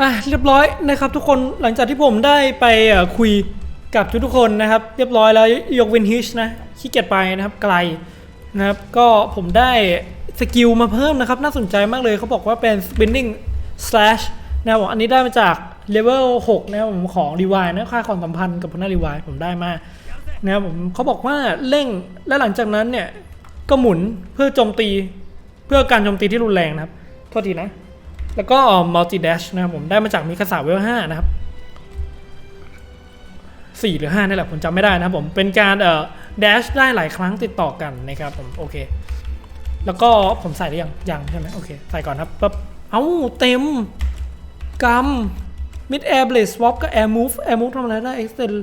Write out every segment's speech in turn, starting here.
อะเรียบร้อยนะครับทุกคนหลังจากที่ผมได้ไปคุยกับทุกๆคนนะครับ เรียบร้อยแล้วยกเว้นฮิชนะขี้เกียจไปนะครับไกลนะครับก็ผมได้สกิลมาเพิ่มนะครับ น่าสนใจมากเลยเขาบอกว่าเป็น spinning slash นะครับอันนี้ได้มาจากเลเวล6นะครับผมของรีวายนะค่าความสัมพันธ์กับพนักรีวายผมได้มานะครับผมเขาบอกว่าเร่งและหลังจากนั้นเนี่ยก็หมุนเพื่อโจมตีเพื่อการโจมตีที่รุนแรงนะครับโทษทีนะ แล้วก็ multi dash นะครับผมได้มาจากมิคาสาเวล5นะครับ4หรือ5นี่แหละผมจำไม่ได้นะครับผมเป็นการเอ่อ dash ได้หลายครั้งติดต่อกันนะครับผมโอเค แล้วก็ผมใส่ได้ยังยังใช่ไหมโอเค ใส่ก่อนครับปั๊บเอ้าเต็มกำ mid air blade swap ก็ air move air move ทำอะไรได้ extend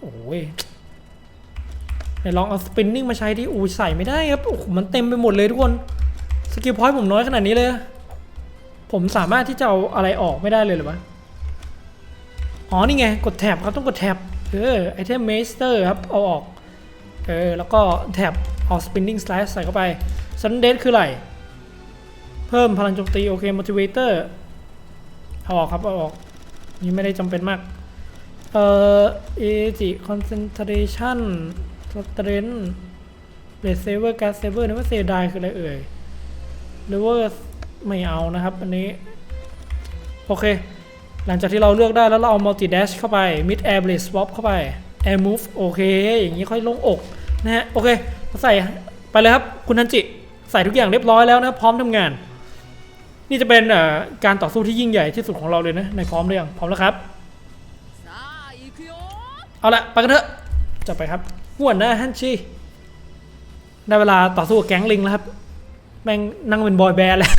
โอ้ยไหนลองเอา spinning มาใช้ดิอู้ใส่ไม่ได้ครับโอ้โหมันเต็มไปหมดเลยทุกคน สกิลพอยต์ผมน้อยขนาดนี้เลย ผมสามารถที่จะเอาอะไรออกไม่ได้เลยหรือวะ อ๋อนี่ไง กดแท็บครับต้องกดแท็บเออไอเทมเมสเตอร์ครับ เอาออก เออ แล้วก็แท็บเอา spinning slash ใส่เข้าไปซันเดสคืออะไร เพิ่มพลังโจมตี โอเค motivator เอาออกครับ เอาออก นี่ไม่ได้จำเป็นมาก เอ่อเอจิ concentration strength blade saver gas saver นึกว่าเซดายคืออะไรเอ่ยหรือว่า ไม่เอานะครับ อันนี้ โอเค หลังจากที่เราเลือกได้แล้วเราเอา multi dash เข้าไป mid air blade swap เข้าไป air move โอเค อย่างนี้ค่อยลงอกนะฮะโอเคใส่ไปเลยครับ คุณทันจิ ใส่ทุกอย่างเรียบร้อยแล้วนะพร้อมทำงาน นี่จะเป็นการต่อสู้ที่ยิ่งใหญ่ที่สุดของเราเลยนะในพร้อมเรื่องพร้อมแล้วครับเอาละไปกันเถอะจะไปครับหัวนนะฮันชีได้เวลาต่อสู้กับแก๊งลิงแล้วครับ แม่งนั่งเป็นบอยแบนด์แล้ว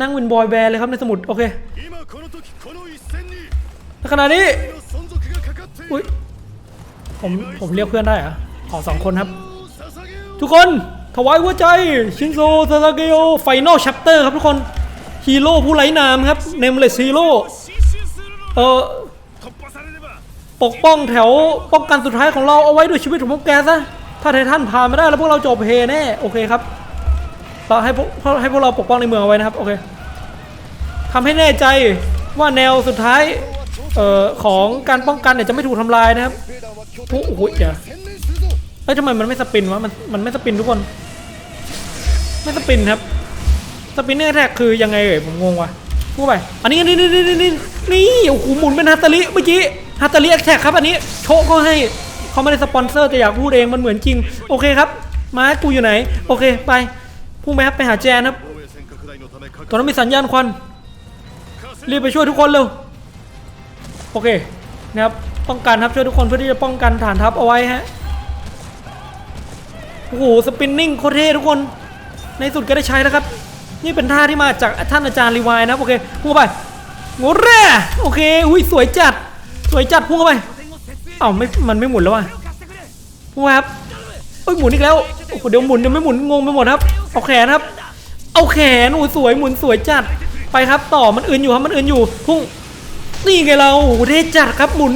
นั่งเป็นบอยแบนด์เลยครับในสมุด โอเคในขณะนี้อุ้ยผมผมเรียกเพื่อนได้เหรอขอสองคนครับ ทุกคนถวายหัวใจชินโซซาซากิโอไฟนอลชัปเตอร์ครับทุกคนฮีโร่ผู้ไร้นามครับเนมเลสซีโร่เอ่อปกป้องแถวป้องกันสุดท้ายของเราเอาไว้ด้วยชีวิตของพวกแกซะถ้าไททันผ่านไม่ได้แล้วพวกเราจบเฮแน่โอเคครับ ราให้พวกให้พวกเราปกป้องในเมืองเอาไว้นะครับโอเคทำให้แน่ใจว่าแนวสุดท้ายเอ่อของการป้องกันเนี่ยจะไม่ถูกทำลายนะครับโอ้โหอย่าเอ้ยทำไมมันไม่สปินวะมันมันไม่สปินทุกคน ไม่สปินครับสปินเนอร์แท็กคือยังไงเอ่ยผมงงวะพูดไปอันนี้นี่นี่นี่นี่นี่โอ้โหหมุนเป็นฮัตตาลิเมื่อกี้ฮัตตาลิแท็กครับอันนี้โชคก็ให้เขาไม่ได้สปอนเซอร์แต่อยากพูดเองมันเหมือนจริง โอเคครับ มากูอยู่ไหน โอเคไป พุ่งแมปไปหาแจนครับตอนนั้นมีสัญญาณควันรีบไปช่วยทุกคนเร็วโอเคนะครับป้องกันครับช่วยทุกคนเพื่อที่จะป้องกันฐานทัพเอาไว้ฮะโอ้โหสปินนิ่งโคตรเท่ทุกคน ในสุดก็ได้ใช้แล้วครับ นี่เป็นท่าที่มาจากท่านอาจารย์รีวายนะโอเคพุ่งไปโง่แร่โอเคอุ้ยสวยจัด สวยจัดพุ่งไปเอ้าไม่มันไม่หมุนแล้วว่ะพุ่งครับ โอ้ยหมุนอีกแล้วโอ้โหเดี๋ยวหมุนเดี๋ยวไม่หมุนงงไปหมดครับเอาแขนครับ เอาแขนโอ้สวยหมุนสวยจัดไปครับต่อมันอื่นอยู่ครับมันอื่นอยู่พุ่งนี่ไงเราโอ้เท่จัดครับหมุน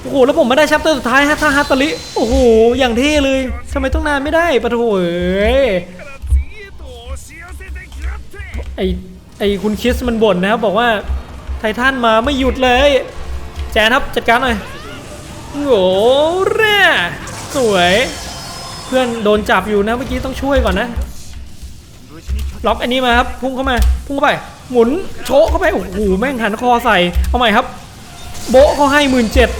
โอ้โหแล้วผมมาได้ชัปเตอร์สุดท้ายฮะท่าฮัตตลิโอ้โหอย่างเท่เลยทำไมต้องนานไม่ได้ปะโถเอ้ยไอไอคุณคิสมันบ่นนะครับบอกว่าไททันมาไม่หยุดเลย แจนครับจัดการหน่อยโอ้โร่สวย เพื่อนโดนจับอยู่นะเมื่อกี้ต้องช่วยก่อนนะล็อกอันนี้มาครับพุ่งเข้ามาพุ่งเข้าไป หมุนโชกเข้าไปโอ้โหแม่งหันคอใส่เอาใหม่ครับ โบะเขาให้หมื่นเจ็ด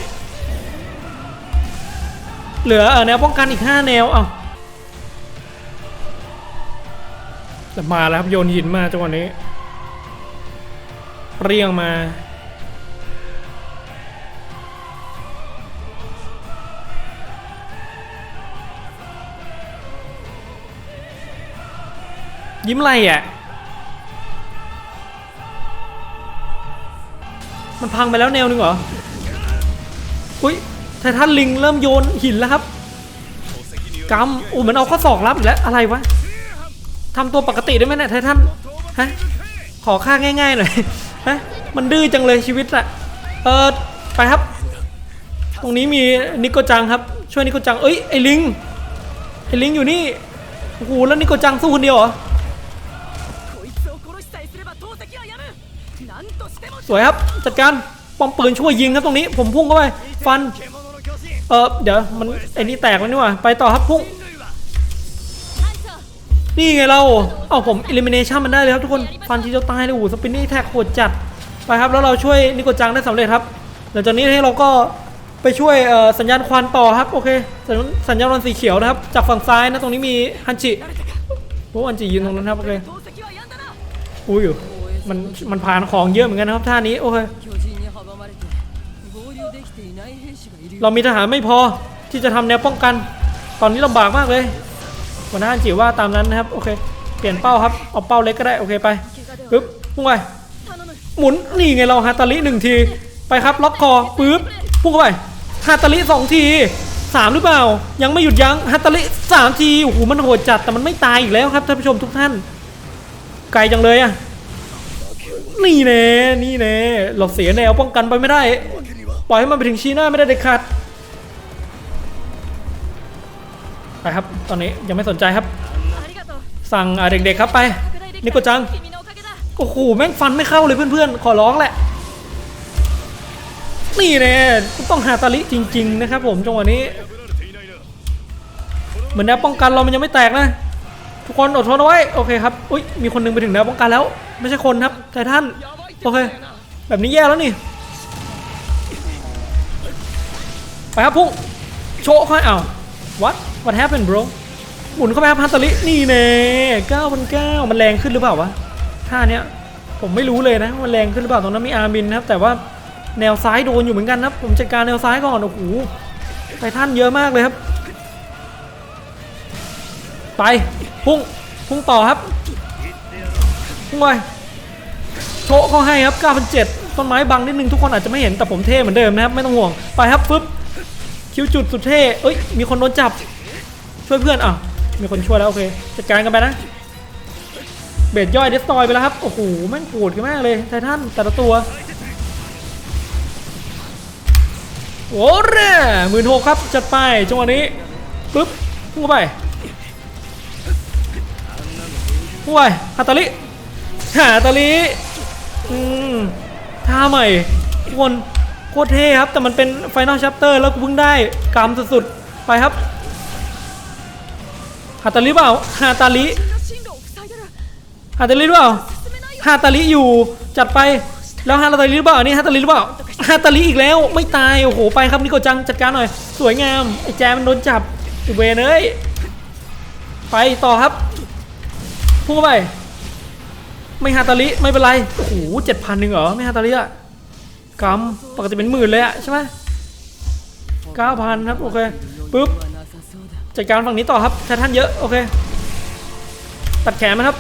เหลืออแนวป้องกันอีก 5 แนวเอาแต่มาแล้วครับโยนหินมาจังหวะนี้เรียงมา ยิ้มอะไรอะ มันพังไปแล้วแนวนึงเหรอ อุ้ยไททันลิงเริ่มโยนหินแล้วครับกำอู้มันเอาข้อศอกรับแล้วอะไรวะทำตัวปกติได้ไหมเนี่ยไททันฮะขอค่าง่ายๆหน่อยฮะมันดื้อจังเลยชีวิตอะเออไปครับ ตรงนี้มีนิโกจังครับ ช่วยนิโกจังเอ้ยไอ้ลิงไอ้ลิงอยู่นี่โอ้โหแล้วนิโกจังสู้คนเดียวเหรอ สวยครับจัดการป้อมปืนช่วยยิงครับตรงนี้ ผมพุ่งเข้าไปฟันเออเดี๋ยวมันไอ้นี่แตกแล้วนี่หว่าไปต่อครับพุ่งนี่ไงเราเอาผมอิลิมิเนชันมันได้เลยครับทุกคนฟันทีเดีตายเลยโอ้สปินนี่แท็กโหดจัดไปครับแล้วเราช่วยนิโกจังได้สำเร็จครับหลังจากนี้ให้เราก็ไปช่วยสัญญาณควันต่อครับโอเคสัญญาณควันสีเขียวนะครับจากฝั่งซ้ายนะตรงนี้มีฮันจิโอ้ฮันจิยืนตรงนั้นครับโอเคอู้อยู่ มันมันผ่านของเยอะเหมือนกันนะครับท่านี้โอ้ยเรามีทหารไม่พอที่จะทำแนวป้องกัน ตอนนี้ลำบากมากเลยหัวหน้าจิ๋วว่าตามนั้นนะครับโอเค เปลี่ยนเป้าครับเอาเป้าเล็กก็ได้โอเคไปปึ๊บพุ่งไปหมุนนี่ไงเราฮาตาลิหนึ่งทีไปครับล็อกคอปึ๊บพุ่งเข้าไปฮาตาลิสองทีสามหรือเปล่า ยังไม่หยุดยั้งฮัตเตอลิสามทีโอ้โหมันโหดจัดแต่มันไม่ตายอีกแล้วครับท่านผู้ชมทุกท่าน ไกลจังเลยอะ นี่แน่นี่แน่เราเสียแนวป้องกันไปไม่ได้ ปล่อยให้มันไปถึงชีน่าไม่ได้เด็ดขาดไปครับ ตอนนี้ยังไม่สนใจครับ สั่งเด็กๆครับไปนี่กจังโอ้โหแม่งฟันไม่เข้าเลยเพื่อนๆ ขอร้องแหละ นี่แน่ต้องหาตาลิจริง ๆ นะครับผมจังหวะนี้ เหมือนแนวป้องกันเรามันยังไม่แตกนะ ทุกคนอดทนเอาไว้โอเคครับอุ้ยมีคนหนึงไปถึงแนวป้องกันแล้ว ไม่ใช่คนครับไททันโอเค แบบนี้แย่แล้วนี่ไปครับพุ่งโชว์ค่อยเอา what what happened bro หมุนเข้าไปครับฮันตลินี่แน่เก้าพันเก้ามันแรงขึ้นหรือเปล่าวะท่าเนี้ยผมไม่รู้เลยนะว่ามันแรงขึ้นหรือเปล่าตรงนั้นมีอาร์บินนะครับแต่ว่าแนวซ้ายโดนอยู่เหมือนกันนะครับผมจัดการแนวซ้ายก่อนโอ้โหไททันเยอะมากเลยครับ ไป พุ่งพุ่งต่อครับพุ่งไปโชะเขาให้ครับ9,007ต้นไม้บังนิดนึงทุกคนอาจจะไม่เห็นแต่ผมเท่เหมือนเดิมนะครับไม่ต้องห่วงไปครับฟึบคิวจุดสุดเท่เอ้ยมีคนโดนจับช่วยเพื่อนอะมีคนช่วยแล้วโอเคจัดการกันไปนะเบดย่อยเดสตอยไปแล้วครับโอ้โหแม่งโกรธกันมากเลยไททันแต่ละตัวโอ้เร่หมื่นหกครับจัดไปจังหวะนี้ปึ๊บพุ่งไป ว้ายฮาตาลิฮาตาลิอืมท่าใหม่ทุกคนโคตรเท่ครับ แต่มันเป็นไฟนอลชัปเตอร์แล้วกูเพิ่งได้กรรมสุดๆ ไปครับฮาตาลิเปล่าฮาตาลิฮาตาลิเปล่าฮาตาลิอยู่จัดไปแล้วฮาตาลิหรือเปล่าอันนี้ฮาตาลิหรือเปล่าฮาตาลิอีกแล้วไม่ตายโอ้โหไปครับนี่โกจังจัดการหน่อย สวยงามไอ้แจมันโดนจับอุเบเอ้ยไปต่อครับ พุ่งไป ไม่ฮาตาลิไม่เป็นไร โอ้โหเจ็ดพันหนึ่งเหรอ ไม่ฮาตาลิอะกำปกติเป็นหมื่นเลยอะใช่ไหมเก้าพันครับ โอเคปุ๊บจัดการฝั่งนี้ต่อครับถ้าท่านเยอะโอเค ตัดแขนมันครับ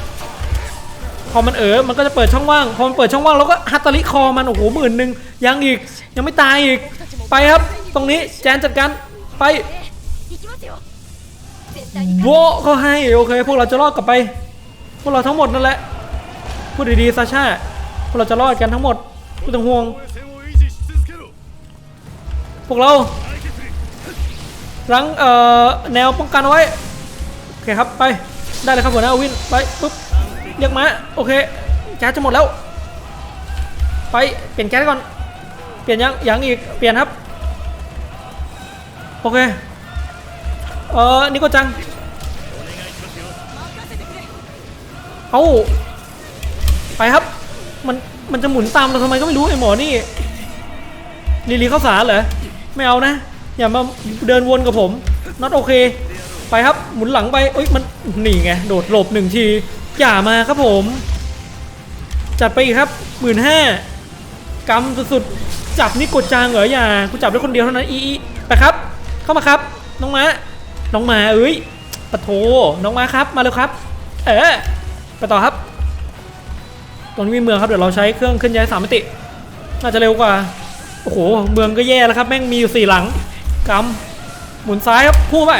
พอมันเออมันก็จะเปิดช่องว่าง พอมันเปิดช่องว่างเราก็ฮัตตาลิคอมันโอ้โหหมื่นหนึ่งยังอีกยังไม่ตายอีกไปครับ ตรงนี้แจนจัดการไปโวเขาให้โอเค พวกเราจะรอดกลับไป วกเราทั้งหมดนั่นแหละ พูดดีๆซาชาพวกเราจะรอดกันทั้งหมดไม่ต้องห่วง พวกเรารั้งเอ่อแนวป้องกันไว้โอเคครับไปได้เลยครับหัวหน้าวินไปปุ๊บเรียกมาโอเคแก๊สจะหมดแล้ว ไปเปลี่ยนแก๊สก่อนเปลี่ยนยังยังอีกเปลี่ยนครับโอเคเอ่อนี่ก็จัง เอาไปครับ มันมันจะหมุนตามเราทำไมก็ไม่รู้ไอ้หมอนี่ลีลีเข้าสารเหรอไม่เอานะ อย่ามาเดินวนกับผม not โอเค ไปครับหมุนหลังไปเอ้ยมันหนีไงโดดหลบหนึ่งทีอย่ามาครับผม จัดไปอีกครับหมื่นห้ากำสุดๆจับนี่กดจางเหรออย่ากูจับได้คนเดียวเท่านั้นอีอีไปครับ เข้ามาครับ น้องมาน้องมาเอ้ยปะโถน้องมาครับมาเร็วครับ เออ ไปต่อครับ ตรงนี้มีเมืองครับเดี๋ยวเราใช้เครื่องขึ้นย้ายสามมิติ น่าจะเร็วกว่า โอ้โห เมืองก็แย่แล้วครับ แม่งมีอยู่สี่หลังกำหมุนซ้ายครับคู่ไป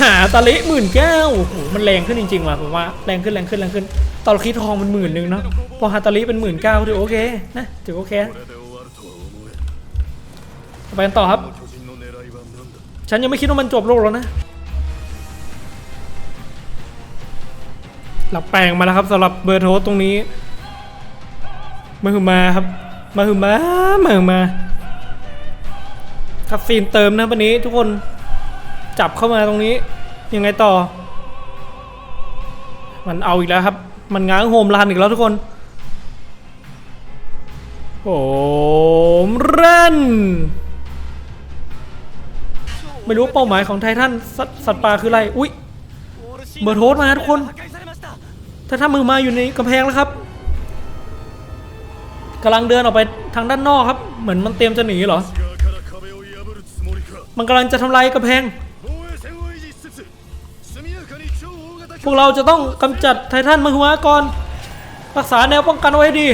หาตะลิหมื่นแก้ว โอ้โห มันแรงขึ้นจริงๆว่ะผมว่าแรงขึ้นแรงขึ้นแรงขึ้น ตอนคิดทองมันหมื่นหนึ่งเนาะ พอหาตะลิเป็นหมื่นเก้าถือโอเคนะถือโอเค ไปกันต่อครับ ฉันยังไม่คิดว่ามันจบโลกแล้วนะ เราแปลงมาแล้วครับสำหรับเบอร์โทรตรงนี้มาหือมาครับมาหือมามาหือมาคับซีนเติมนะวันนี้ทุกคนจับเข้ามาตรงนี้ ยังไงต่อ มันเอาอีกแล้วครับ มันง้างโฮมรันอีกแล้วทุกคนโหมรันไม่รู้เป้าหมายของไททันสัตว์สัตว์ป่าคืออะไร อุ๊ยเบอร์โทสมาทุกคน ถ้าถ้ามือมาอยู่ในกำแพงแล้วครับกำลังเดินออกไปทางด้านนอกครับ เหมือนมันเตรียมจะหนีเหรอ มันกำลังจะทำลายกำแพง พวกเราจะต้องกำจัดไททันมือมาก่อน รักษาแนวป้องกันไว้ดี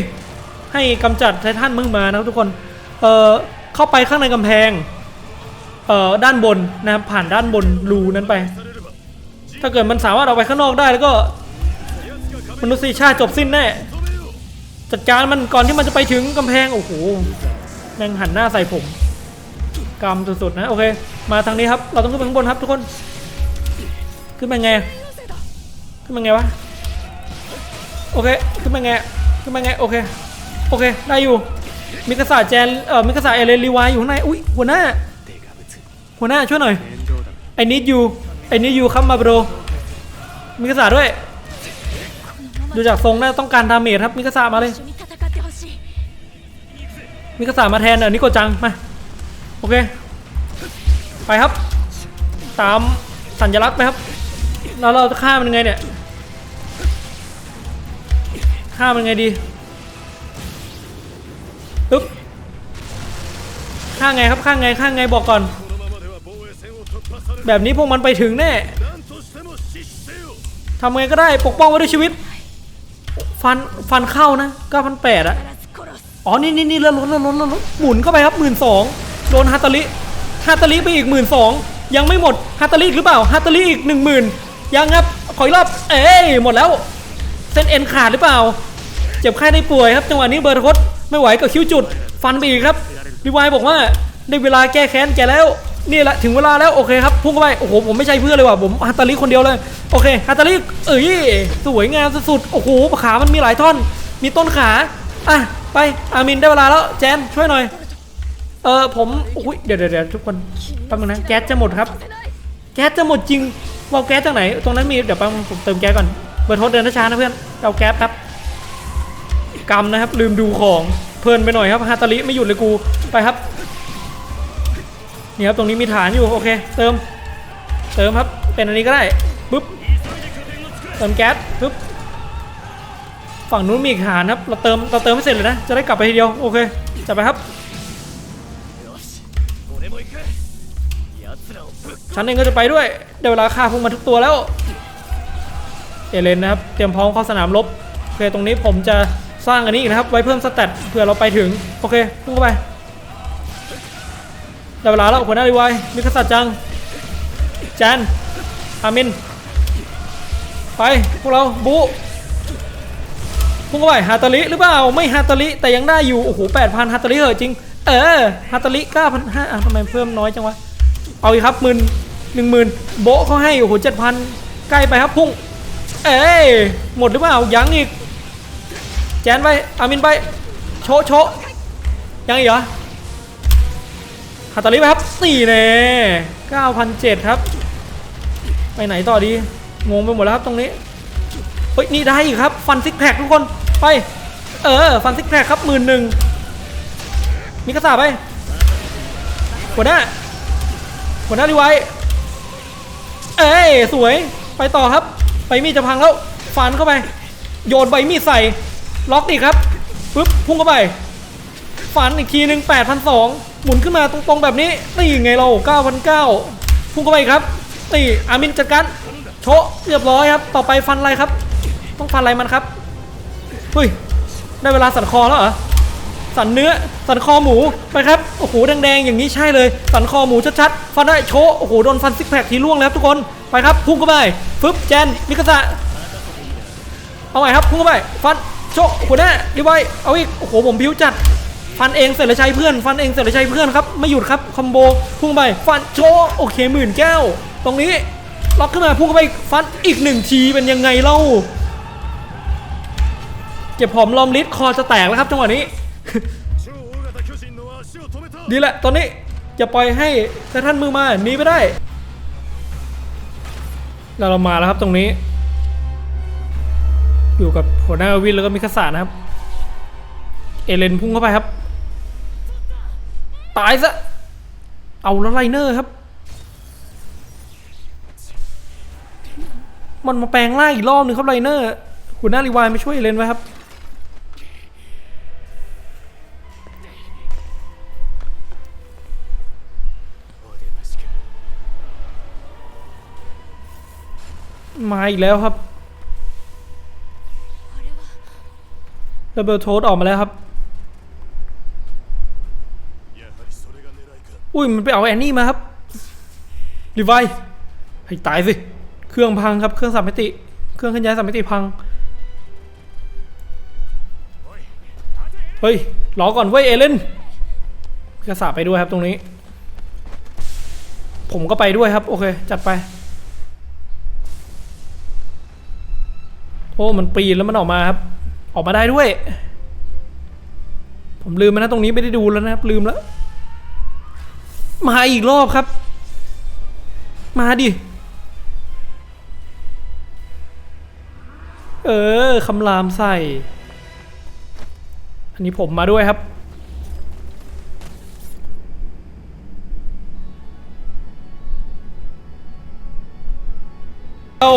ให้กำจัดไททันมือมานะทุกคน เออเข้าไปข้างในกำแพง เออด้านบนนะครับผ่านด้านบนรูนั้นไป ถ้าเกิดมันสามารถออกไปข้างนอกได้แล้วก็ มนุษยชาติจบสิ้นแน่จัดการมันก่อนที่มันจะไปถึงกำแพง โอ้โหแม่งหันหน้าใส่ผมกรรมสุดๆนะ โอเค มาทางนี้ครับ เราต้องขึ้นไปข้างบนครับทุกคน ขึ้นไปไง ขึ้นไปไงวะ โอเค ขึ้นไปไง ขึ้นไปไง โอเค โอเค ได้อยู่ มีกษัตริย์แจน เอ่อ มีกษัตริย์เอเลรีวายอยู่ข้างใน อุ้ยหัวหน้า หัวหน้าช่วยหน่อยไอ้นิดยูไอ้นิดยูคัมมาโบรมีกษัตริย์ด้วย ดูจากทรงน่าต้องการดาเมจครับมิกาซามาเลยมิกาซามาแทนเออนี่กจังมาโอเคไปครับ ตามสัญลักษณ์ไปครับแล้วเราจะฆ่ามันยังไงเนี่ยฆ่ามันยังไงดีปึ๊บฆ่าไงครับฆ่าไงฆ่าไงบอกก่อน แบบนี้พวกมันไปถึงแน่ทำไงก็ได้ปกป้องไว้ด้วยชีวิต ฟันฟันเข้านะ98าแปดอะอ๋อ นี่นี่นี่เลื่อนรถเลื่อนรถเลื่อนรถหมุนเข้าไปครับหมื่นสองโดนฮาตาลิฮาตาลิไปอีกหมื่นสองยังไม่หมดฮาตาลิอีกหรือเปล่าฮาตาลิอีกหนึ่งหมื่นยังครับขอยรอบเอ้ยหมดแล้ว เส้นเอ็นขาดหรือเปล่า เจ็บไข้ได้ป่วยครับจังหวะนี้เบอร์คดไม่ไหวก็คิ้วจุด ฟันไปอีกครับรีวายบอกว่าได้เวลาแก้แค้นแกแล้ว นี่แหละถึงเวลาแล้วโอเคครับ พุ่งเข้าไป โอ้โห ผมไม่ใช่เพื่อนเลยว่ะ ผมฮาตตาลิคนเดียวเลย โอเคฮาตตาลิเอ้ย สวยงามสุดๆ โอ้โห ขา มันมีหลายท่อน มีต้นขา อะ ไป อามินได้เวลาแล้ว แจน ช่วยหน่อย เออผมอุ้ย เดี๋ยวเดี๋ยวทุกคนแป๊บนึงนะ แก๊สจะหมดครับ แก๊สจะหมดจริงว่าแก๊สจากไหน ตรงนั้นมี เดี๋ยวแป๊บนึงผมเติมแก๊สก่อน เบอร์โทรเดินช้านะเพื่อน เอาแก๊สครับกรรมนะครับ ลืมดูของ เพลินไปหน่อยครับ ฮาตาลิไม่หยุดเลยกู ไปครับนี่ครับ ตรงนี้มีฐานอยู่ โอเค เติม เติมครับเป็นอันนี้ก็ได้ปึ๊บเติมแก๊สปึ๊บฝั่งนู้นมีอีกหานครับเราเติมเราเติมไม่เสร็จเลยนะจะได้กลับไปทีเดียวโอเคจัดไปครับฉันเองก็จะไปด้วยเดี๋ยวเวลาฆ่าพวกมันทุกตัวแล้วเอเลนนะครับเตรียมพร้อมเข้าสนามรบโอเคตรงนี้ผมจะสร้างอันนี้นะครับ ไว้เพิ่มสเตตเผื่อเราไปถึงโอเคพุ่งเข้าไปเดี๋ยวเวลาเราควรได้ไวมีกษัตริย์จัง แจนอามิน ไป พวกเราบูพุ่งเข้าไปฮาตาลิหรือเปล่า ไม่ฮาตาลิแต่ยังได้อยู่ โอ้โหแปดพันฮาตาลิเหอะจริง เออฮาตาลิเก้าพันห้าทำไมเพิ่มน้อยจังวะ เอาอีกครับหมื่นหนึ่งหมื่นโบเขาให้ โอ้โหเจ็ดพันใกล้ไปครับพุ่ง เอ้ยหมดหรือเปล่า ยังอีก แจนไป อามินไป โชโชยังอีกเหรอฮาตาลิไปครับสี่เน่ เก้าพันเจ็ดครับ ไปไหนต่อดี งงไปหมดแล้วครับตรงนี้ เฮ้ย นี่ได้อีกครับ ฟันซิกแพคทุกคน ไป เออ ฟันซิกแพคครับหมื่นหนึ่งมีกระสาไปหัวหน้าหัวหน้าดีไว้ เอ้ย สวย ไปต่อครับ ไปมีดจะพังแล้ว ฟันเข้าไป โยนใบมีดใส่ ล็อกอีกครับ ปึ๊บ พุ่งเข้าไป ฟันอีกทีหนึ่ง8,002 หมุนขึ้นมาตรงๆแบบนี้นี่ไงเรา9,009พุ่งเข้าไปครับนี่อามินจัดการโชะเรียบร้อยครับ ต่อไปฟันอะไรครับ ต้องฟันอะไรมันครับเฮ้ยได้เวลาสันคอแล้วเหรอสันเนื้อสันคอหมูไปครับโอ้โหแดงๆอย่างนี้ใช่เลย สันคอหมูชัดๆฟันได้โชะโอ้โหโดนฟันซิกแพคทีล่วงแล้วทุกคนไปครับพุ่งเข้าไปฟึบแจนมิกาสะเอาใหม่ครับพุ่งเข้าไปฟันโชะหัวหน้ารีไว้เอาอีกโอ้โหผมพิ้วจัด ฟันเองเสร็จแล้วใช้เพื่อน ฟันเองเสร็จแล้วใช้เพื่อนครับ ไม่หยุดครับคอมโบพุ่งไป ฟันโชโอเคหมื่นแก้ว ตรงนี้ล็อกขึ้นมาพุ่งเข้าไปฟันอีกหนึ่งทีเป็นยังไงเล่า เก็บหอมลอมลิดคอจะแตกแล้วครับจังหวะนี้ ดีแหละตอนนี้อย่าปล่อยให้ท่านมือมาหนีไปได้แล้วเรามาแล้วครับตรงนี้ อยู่กับหัวหน้าวินแล้วก็มิคาสานะครับ เอเลนพุ่งเข้าไปครับ ตายซะ เอาแล้วไลเนอร์ครับ มันมาแปลงร่างอีกรอบหนึ่งครับไลเนอร์หัวหน้ารีวายมาช่วยเลนไว้ครับ มาอีกแล้วครับระเบิดโทสออกมาแล้วครับ อุ้ยมันไปเอาแอนนี่มาครับรีไวให้ตายสิ เครื่องพังครับ เครื่องสามมิติ เครื่องเคลื่อนย้ายสามมิติพัง เฮ้ยรอก่อนเว้ยเอเลนกระสาไปด้วยครับตรงนี้ ผมก็ไปด้วยครับ โอเค จัดไป โอ้ มันปีนแล้วมันออกมาครับ ออกมาได้ด้วย ผมลืมไปนะตรงนี้ไม่ได้ดูแล้วนะครับ ลืมแล้ว มาอีกรอบครับ มาดิ เออคำรามใส่ อันนี้ผมมาด้วยครับ เอ้า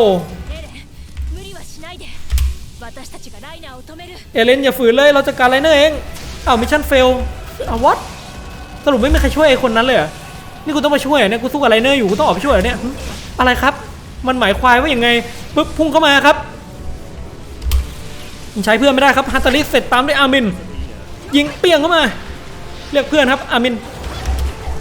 เอเลนอย่าฝืนเลย เราจะการไรเนอร์เอง เอามิชชั่นเฟลเอาวัด สรุปไม่มีใครช่วยไอ้คนนั้นเลยเหรอนี่กูต้องมาช่วยเนี่ยกูสู้กับไลเนอร์อยู่กูต้องออกไปช่วยเนี่ยอะไรครับ มันหมายควายว่าอย่างไงปึ๊บพุ่งเข้ามาครับยังใช้เพื่อนไม่ได้ครับฮัตตาริสเสร็จตามด้วยอามิน ยิงเปี้ยงเข้ามา เรียกเพื่อนครับอามิน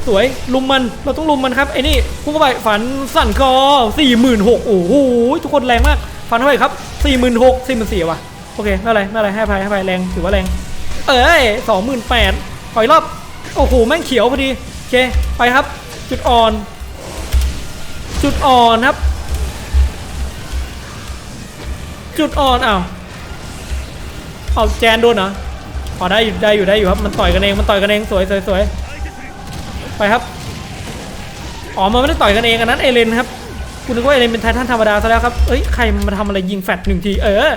สวยลุมมันเราต้องลุมมันครับไอ้นี่พุ่งเข้าไปฝันสั่นคอสี่หมื่นหกโอ้โหทุกคนแรงมากฟันเท่าไหร่ครับสี่หมื่นหกสี่หมื่นสี่ว่ะโอเคไม่เป็นไรไม่เป็นไรให้ภัยให้ภัยแรงถือว่าแรง เอ้ยสองหมื่นแปดถอยรอบ โอ้โหแม่งเขียวพอดีโอเคไปครับ จุดอ่อน จุดอ่อนครับ จุดอ่อนอ้าวเอาแจนโดนเหรอขอได้อยู่ได้อยู่ได้อยู่ครับมันต่อยกันเองมันต่อยกันเองสวยสวยสวยไปครับอ๋อมันไม่ได้ต่อยกันเองอันนั้นเอเลนครับคุณนึกว่าเอเลนเป็นไททันธรรมดาซะแล้วครับเอ้ยใครมาทำอะไรยิงแฟดหนึ่งทีเออ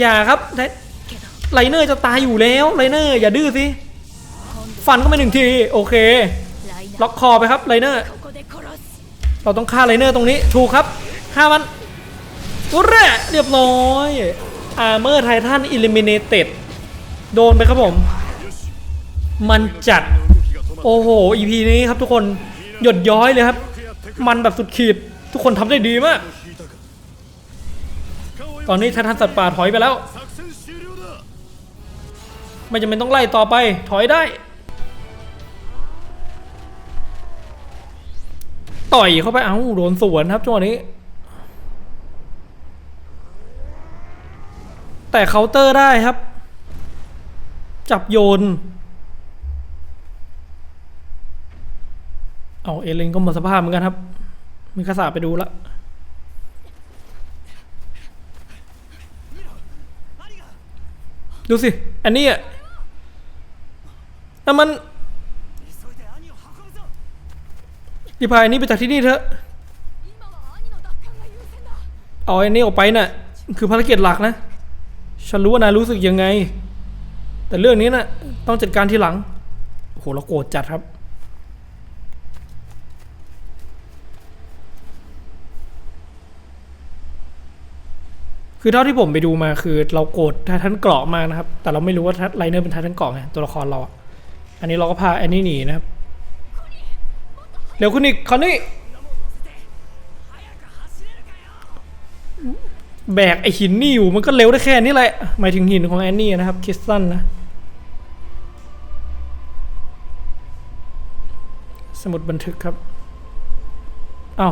อย่าครับไลเนอร์จะตายอยู่แล้วไลเนอร์อย่าดื้อสิ ฟันเข้าไปหนึ่งที โอเค ล็อกคอไปครับไลเนอร์ เราต้องฆ่าไลเนอร์ตรงนี้ ถูกครับฆ่ามันอุเระเรียบร้อยอาร์เมอร์ไททันอิลิมิเนเต็ดโดนไปครับผม มันจัด โอ้โหอีพีนี้ครับทุกคนหยดย้อยเลยครับ มันแบบสุดขีด ทุกคนทำได้ดีมาก ตอนนี้ไททันสัตว์ป่าถอยไปแล้ว ไม่จำเป็นต้องไล่ต่อไปถอยได้ ต่อยเข้าไปเอ้าโดนสวนครับจังหวะนี้ แต่เคาน์เตอร์ได้ครับ จับโยน เอาเอเลนก็หมดสภาพเหมือนกันครับ มีกระสาไปดูแล้วดูสิ อันนี้อะแต่มัน รีบพายนี่ไปจากที่นี่เถอะ เอาไอ้นี่ออกไปนะ่ะ คือภารกิจหลักนะ ฉันรู้ว่านายรู้สึกยังไง แต่เรื่องนี้นะ่ะ ต้องจัดการทีหลัง โห เราโกรธจัดครับ คือเท่าที่ผมไปดูมาคือเราโกรธท่านเกาะมานะครับ แต่เราไม่รู้ว่าไลเนอร์เป็นท่านเกาะไงตัวละครเรา อันนี้เราก็พาแอนนี่หนีนะครับ เร็วขึ้นอีกคราวนี้แบกไอหินนี่อยู่มันก็เร็วได้แค่นี้แหละหมายถึงหินของแอนนี่นะครับคริสตันนะ สมุดบันทึกครับเอา้า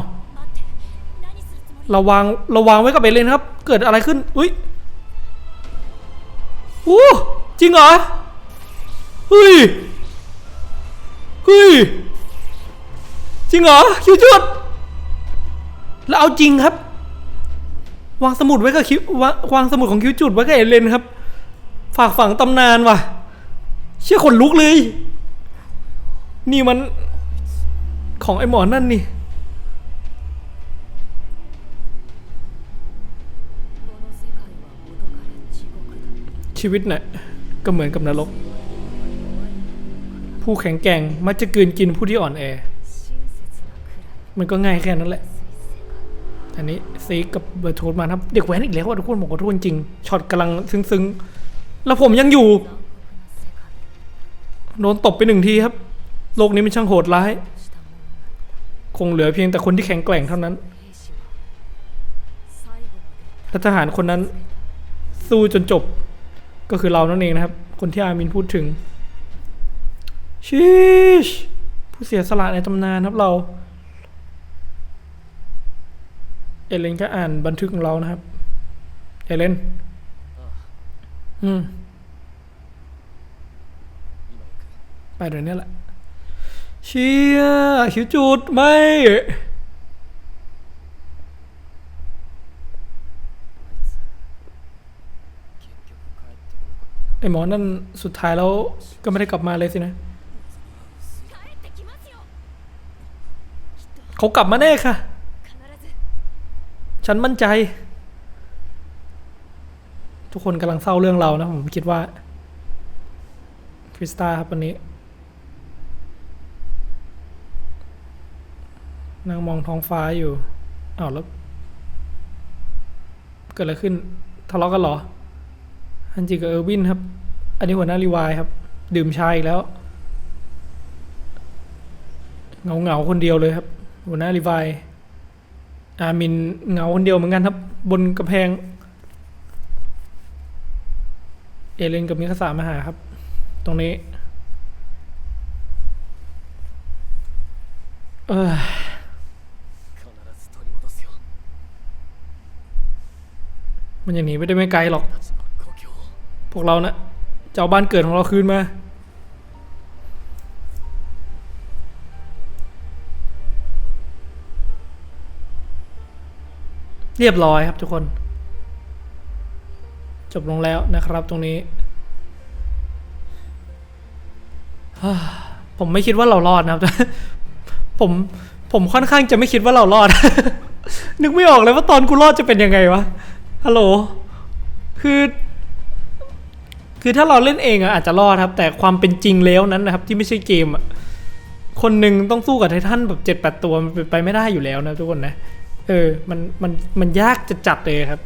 ระวังระวังไว้กับเอเลนครับ เกิดอะไรขึ้น อุ้ยอู้จริงเหรอเฮ้ยเฮ้ย จริงเหรอคิวจุดแล้วเอาจริงครับ วางสมุดไว้กับคิววางสมุดของคิวจุดไว้กับเอเลนครับ ฝากฝังตำนานว่ะ เชื่อขนลุกเลย นี่มันของไอหมอนนั่นนี่ชีวิตนะ่ะก็เหมือนกับนรก ผู้แข็งแกร่งมักจะกืนกินผู้ที่อ่อนแอ มันก็ง่ายแค่นั้นแหละ อันนี้ซีกับเบอร์ทูดมาครับ เด็กแว้นอีกแล้วทุกคนบอกว่าทุกคนจริง ช็อตกำลังซึ้งๆ แล้วผมยังอยู่ โดนตบไปหนึ่งทีครับ โลกนี้มันช่างโหดร้าย คงเหลือเพียงแต่คนที่แข็งแกร่งเท่านั้น และทหารคนนั้น สู้จนจบ ก็คือเรานั่นเองนะครับ คนที่อามินพูดถึง ชีชผู้เสียสละในตำนานครับเรา เอเลนก็อ่านบันทึกของเรานะครับ เอเลน อืม ไปเดี๋ยวนี้แหละ เชียร์หิวจุดไหมไอหมอนั่นสุดท้ายแล้วก็ไม่ได้กลับมาเลยสินะ เขากลับมาแน่ค่ะ ฉันมั่นใจ ทุกคนกำลังเศร้าเรื่องเรานะผมคิดว่าคริสตาครับวันนี้นั่งมองท้องฟ้าอยู่อ้าวแล้ว เกิดอะไรขึ้นทะเลาะกันเหรอฮันจิกับเออร์วินครับ อันนี้หัวหน้ารีวายครับ ดื่มชาอีกแล้วเงาเงาคนเดียวเลยครับ หัวหน้ารีวาย อามินเงาคนเดียวเหมือนกันครับ บนกระแพง เอเลนกับมิคาสามาหาครับ ตรงนี้ เออมันยังหนีไม่ได้ไม่ไกลหรอก พวกเรานะจะเอาบ้านเกิดของเราคืนมา เรียบร้อยครับทุกคน จบลงแล้วนะครับตรงนี้ ผมไม่คิดว่าเรารอดนะครับ ผมผมค่อนข้างจะไม่คิดว่าเรารอด นึกไม่ออกเลยว่าตอนกูรอดจะเป็นยังไงวะ ฮัลโหล คือ คือถ้าเราเล่นเองอะอาจจะรอดครับ แต่ความเป็นจริงแล้วนั้นนะครับ ที่ไม่ใช่เกมอะคนหนึ่งต้องสู้กับไททันแบบเจ็ดแปดตัวมันเป็นไปไม่ได้อยู่แล้วนะทุกคนนะ เออ มัน มัน มันยากจะจัดเลยครับ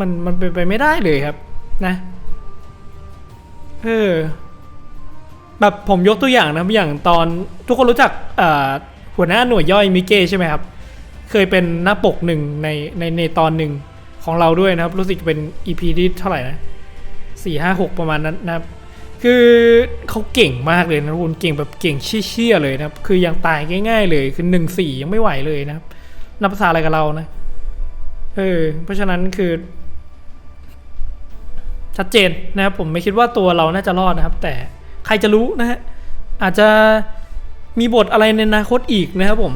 มัน มันเป็นไปไม่ได้เลยครับ นะ เออ แบบผมยกตัวอย่างนะ อย่างตอนทุกคนรู้จักหัวหน้าหน่วยย่อยมิเก้ใช่ไหมครับ เคยเป็นหน้าปกหนึ่งใน ใน ในตอนหนึ่งของเราด้วยนะครับ รู้สึกจะเป็น EP ที่เท่าไหร่นะสี่ห้าหกประมาณนั้นนะครับ คือเขาเก่งมากเลยนะคุณเก่งแบบเก่งเชี่ยๆเลยนะครับ คือยังตายง่าย ๆ เลยคือหนึ่งสี่ยังไม่ไหวเลยนะครับ นับภาษาอะไรกับเรานะเออเพราะฉะนั้นคือ ชัดเจนนะครับผมไม่คิดว่าตัวเราน่าจะรอดนะครับ แต่ใครจะรู้นะฮะอาจจะมีบทอะไรในอนาคตอีกนะครับผม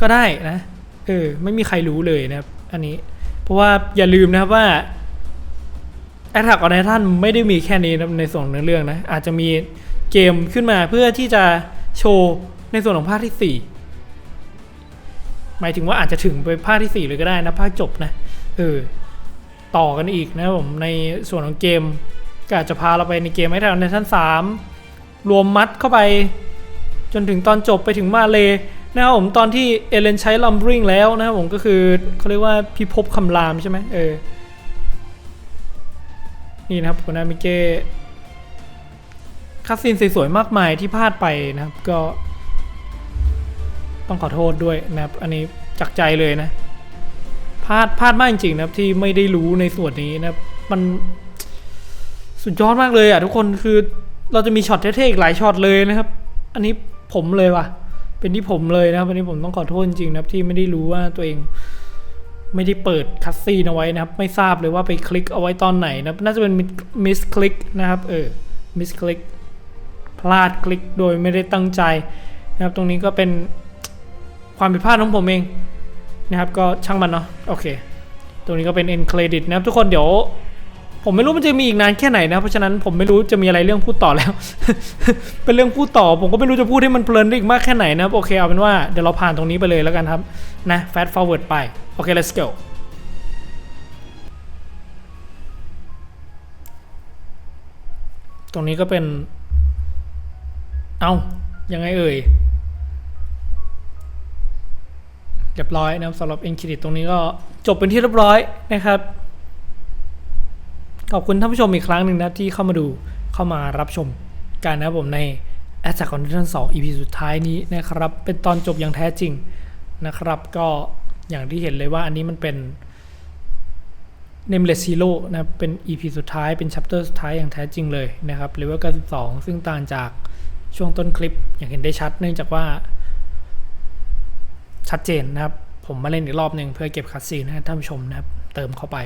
ก็ได้นะเออไม่มีใครรู้เลยนะครับ อันนี้ เพราะว่าอย่าลืมนะครับว่าแอทแทกออนไททันไม่ได้มีแค่นี้นะในส่วนของเนื้อเรื่องนะ อาจจะมีเกมขึ้นมาเพื่อที่จะโชว์ในส่วนของภาคที่ 4 หมายถึงว่าอาจจะถึงไปภาคที่ 4 เลยก็ได้นะภาคจบนะเออต่อกันอีกนะผมในส่วนของเกมก็อาจจะพาเราไปในเกมแอทแทกออนไททัน3 รวมมัดเข้าไป จนถึงตอนจบไปถึงมาเลนะครับผมตอนที่เอเลนใช้ลัมบริงแล้วนะครับผมก็คือเขาเรียกว่าพิภพคำรามใช่ไหมเออนี่นะครับคุณนามิเก้คัสซีนสวยๆมากมายที่พลาดไปนะครับก็ ต้องขอโทษด้วยนะครับอันนี้จากใจเลยนะพลาดพลาดมากจริงๆนะครับที่ไม่ได้รู้ในส่วนนี้นะครับมันสุดยอดมากเลยอะทุกคนคือเราจะมีช็อตเท่ๆอีกหลายช็อตเลยนะครับ อันนี้ผมเลยว่ะ เป็นที่ผมเลยนะครับอันนี้ผมต้องขอโทษจริงๆนะครับที่ไม่ได้รู้ว่าตัวเองไม่ได้เปิดคัสซีนเอาไว้นะครับ ไม่ทราบเลยว่าไปคลิกเอาไว้ตอนไหนนะครับน่าจะเป็นมิสคลิกนะครับ เออมิสคลิกพลาดคลิกโดยไม่ได้ตั้งใจนะครับ ตรงนี้ก็เป็น ความผิดพลาดของผมเองนะครับก็ช่างมันเนาะโอเค ตรงนี้ก็เป็น end credit นะครับทุกคนเดี๋ยว ผมไม่รู้มันจะมีอีกนานแค่ไหนนะ เพราะฉะนั้นผมไม่รู้จะมีอะไรเรื่องพูดต่อแล้ว เป็นเรื่องพูดต่อ ผมก็ไม่รู้จะพูดให้มันเพลินได้อีกมากแค่ไหนนะครับโอเคเอาเป็นว่าเดี๋ยวเราผ่านตรงนี้ไปเลยแล้วกันครับนะ fast forward ไปโอเค let's go ตรงนี้ก็เป็น เอา้ายังไงเอ่ย เรียบร้อยนะครับสำหรับเอ็นเครดิตตรงนี้ก็จบเป็นที่เรียบร้อยนะครับ ขอบคุณท่านผู้ชมอีกครั้งหนึ่งนะที่เข้ามาดูเข้ามารับชมกันนะครับผมใน Attack on Titan 2 EP สุดท้ายนี้นะครับ เป็นตอนจบอย่างแท้จริงนะครับ ก็อย่างที่เห็นเลยว่าอันนี้มันเป็น Nameless Zero นะครับเป็น EP สุดท้ายเป็น chapter สุดท้ายอย่างแท้จริงเลยนะครับ level 92 ซึ่งต่างจากช่วงต้นคลิปอย่างเห็นได้ชัด เนื่องจากว่า ชัดเจนนะครับ ผมมาเล่นอีกรอบหนึ่งเพื่อเก็บคัดซีนให้ท่านผู้ชมนะครับ เติมเข้าไป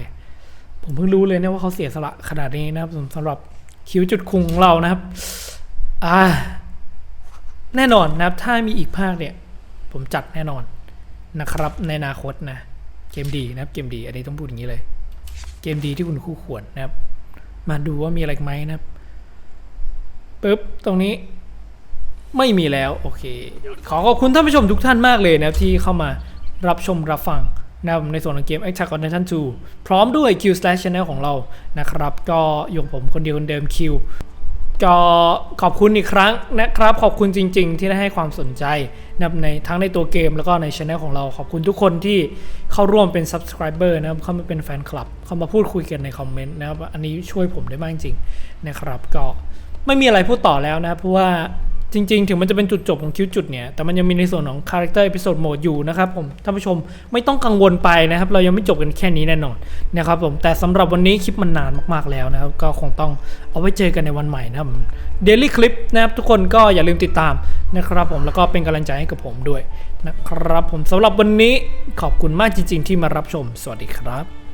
ผมเพิ่งรู้เลยเนี่ยว่าเขาเสียสละขนาดนี้นะครับสำหรับคิวจุดคุงของเรานะครับ อ่า แน่นอนนะครับ ถ้ามีอีกภาคเนี่ย ผมจัดแน่นอนนะครับ ในอนาคตนะ เกมดีนะครับ เกมดี อันนี้ต้องพูดอย่างนี้เลย เกมดีที่คุณคู่ควรนะครับ มาดูว่ามีอะไรไหมนะครับปึ๊บ ตรงนี้ ไม่มีแล้วโอเค ขอขอบคุณท่านผู้ชมทุกท่านมากเลยนะที่เข้ามารับชมรับฟังนะครับในส่วนของเกม Attack on Titan 2 พร้อมด้วย Q Slash Channel ของเรานะครับ ก็อยู่ผมคนเดียวคนเดิม Q ก็ขอบคุณอีกครั้งนะครับ ขอบคุณจริง ๆ ที่ได้ให้ความสนใจนะในทั้งในตัวเกมแล้วก็ในช anel ของเรา ขอบคุณทุกคนที่เข้าร่วมเป็น subscriber นะครับเข้ามาเป็นแฟนคลับ เข้ามาพูดคุยกันในคอมเมนต์นะครับ อันนี้ช่วยผมได้มากจริงนะครับ ก็ไม่มีอะไรพูดต่อแล้วนะครับเพราะว่า จริงๆ ถึงมันจะเป็นจุดจบของคิวจุดเนี่ย แต่มันยังมีในส่วนของ character episode mode อยู่นะครับผม ท่านผู้ชมไม่ต้องกังวลไปนะครับ เรายังไม่จบกันแค่นี้แน่นอนนะครับผม แต่สำหรับวันนี้คลิปมันนานมากๆแล้วนะครับ ก็คงต้องเอาไว้เจอกันในวันใหม่นะครับ daily clip นะครับทุกคนก็อย่าลืมติดตามนะครับผมแล้วก็เป็นกำลังใจให้กับผมด้วยนะครับผมสำหรับวันนี้ขอบคุณมากจริง ๆ ที่มารับชม สวัสดีครับ